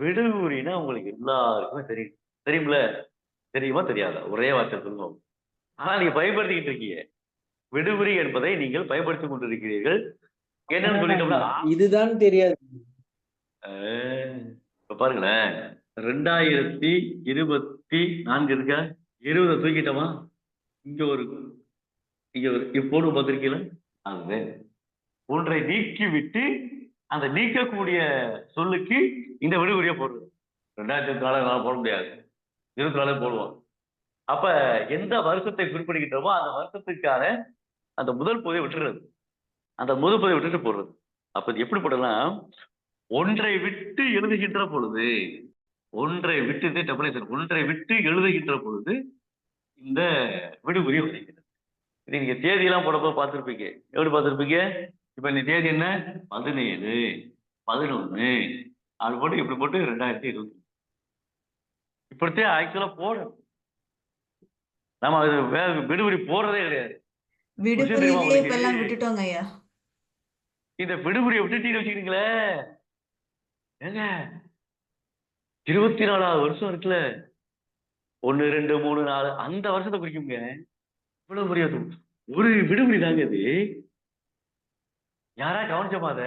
விடுகுறினா உங்களுக்கு எல்லாருக்குமே தெரியும் தெரியும்ல? தெரியுமா? தெரியாதா? ஒரே வார்த்தை சொல்லுவோம். ஆனா நீங்க பயன்படுத்திக்கிட்டு இருக்கீங்க. விடுகுறி என்பதை நீங்கள் பயன்படுத்திக் கொண்டிருக்கிறீர்கள். என்னன்னு சொல்லிட்டோம்னா இதுதான் தெரியாது. இப்ப பாருங்களேன். ரெண்டாயிரத்தி இருபத்தி நான்கு இருக்கா? இருபதை தூக்கிட்டோமா? இங்க ஒரு இங்க ஒரு இப்போது பார்த்திருக்கீங்களா? அது ஒன்றை நீக்கி விட்டு அந்த நீக்கக்கூடிய சொல்லுக்கு இந்த விடுகுறியை போடுறது. ரெண்டாயிரத்தி இருபத்தி நாலு போட முடியாது. இருபத்தி நாலு போடுவோம். அப்ப எந்த வருஷத்தை குறிப்பிடுகின்றோமோ அந்த வருஷத்துக்கான அந்த முதல் பொதியை விட்டுறது. அந்த முதல் பொதியை விட்டுட்டு போடுறது. அப்ப இது எப்படி போடலாம்? ஒன்றை விட்டு எழுதுகின்ற பொழுது ஒன்றை விட்டு டெம்பரேச்சர் ஒன்றை விட்டு எழுதுகின்ற பொழுது இந்த விடுமுறை வருகிறது. இது நீங்க தேதியெல்லாம் போடப்போ பார்த்துருப்பீங்க. எப்படி பார்த்துருப்பீங்க? இப்ப இந்த தேதி என்ன? பதினேழு பதினொன்னு. அது போட்டு இப்படி போட்டு ரெண்டாயிரத்தி இருபத்தி இப்படித்தான் ஆக்சுவலா போடணும். நம்ம அது வே விடுமுறை போடுறதே கிடையாது. இந்த விடுமுறையை விட்டுட்டீங்கன்னு வச்சுக்கிறீங்களே? ஏங்க? இருபத்தி நாலாவது வருஷம் இருக்குல்ல. ஒண்ணு ரெண்டு மூணு நாலு அந்த வருஷத்தை குறிக்குங்க. இவ்வளவு முடியாது ஒரு விடுமுறை தாங்க இது. யாரா கவனிச்சமா அத?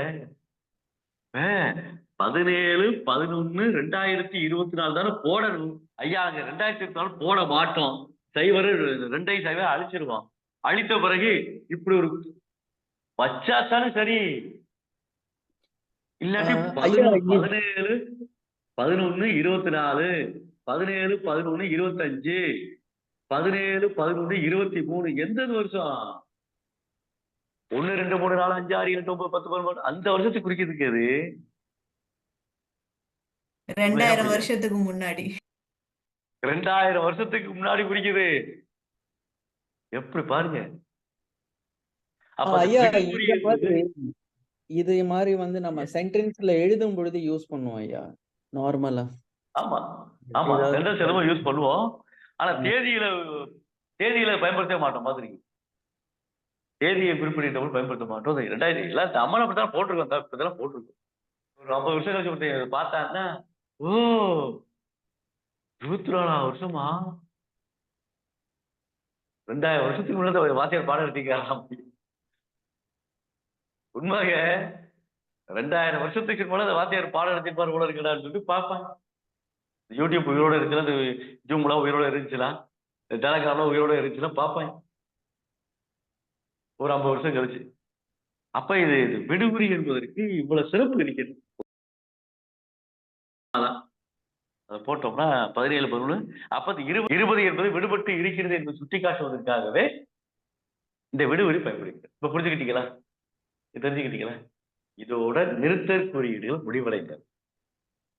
பதினேழு பதினொன்னு ரெண்டாயிரத்தி இருபத்தி நாலு தானே போடணும். ஐயா அங்க ரெண்டாயிரத்தி இருபத்தி நாலு போட மாட்டோம். சைவர் ரெண்டையும் சைவர் அழிச்சிருவோம் அழித்த பிறகு இப்படி ஒரு வச்சாத்தானே சரி. இல்லாட்டி பதினேழு பதினொன்னு இருபத்தி நாலு பதினேழு பதினொன்னு இருபத்தஞ்சு பதினேழு பதினொன்னு இருபத்தி மூணு எந்த வருஷம்? ஒண்ணு ரெண்டு மூணு நாலு அஞ்சு ஆறு எட்டு ஒன்பது பத்து பதினொன்று அந்த வருஷத்தை குறிக்கிறதுக்கு அது? ரெண்டாயிரம் வருஷத்துக்கு முன்னாடி. ரெண்டாயிரம் வருஷத்துக்கு முன்னாடி குறிக்குது எப்படி பாருங்க. இது மாதிரி வந்து நம்ம சென்டென்ஸ்ல எழுதும் பொழுது யூஸ் பண்ணுவோம் ஐயா நார்மலா. ஆமா ஆமா. சென்டென்ஸ் எதுவும் யூஸ் பண்ணுவோம். ஆனா தேதியில தேதியில பயன்படுத்த மாட்டோம் மாதிரி தேதியை குறிப்பிட்டவங்க பயன்படுத்த மாட்டோம் ரெண்டாயிரத்தி எல்லாம் அம்மன் அப்படித்தான் போட்டிருக்கோம். தான் இதெல்லாம் போட்டிருக்கோம். ஒரு ஐம்பது வருஷம் கழிச்சு ஒருத்தன் பார்த்தான்னா ஓ இருபத்தி நாலா வருஷமா? ரெண்டாயிரம் வருஷத்துக்கு முன்னாடி வாத்தியார் பாடம் எடுத்திருக்காராம் உண்மையாக ரெண்டாயிரம் வருஷத்துக்கு முன்னாடி அந்த வாத்தியார் பாடம் எடுத்திருப்பாரு கூட இருக்கடான்னு சொல்லிட்டு பார்ப்பேன் யூடியூப் உயிரோட இருந்துச்சுன்னா இந்த ஜூம்லாம் உயிரோட இருந்துச்சுன்னா இந்த டெலகிராம்லாம் உயிரோட இருந்துச்சுன்னா பார்ப்பேன் ஒரு ஐம்பது வருஷம் கழிச்சு. அப்ப இது இது விடுமுறை என்பதற்கு இவ்வளவு சிறப்பு இருக்கிறது அதான். போட்டோம்னா பதினேழு பதினொன்று அப்ப இருபது இருபது என்பது விடுபட்டு இருக்கிறது என்று சுட்டி காட்டுவதற்காகவே இந்த விடுபடி பயன்படுகிறது. இப்ப புரிஞ்சுக்கிட்டீங்களா? தெரிஞ்சுக்கிட்டீங்களா? இதோட நிறுத்தற் குறியீடுகள் முடிவடைந்தது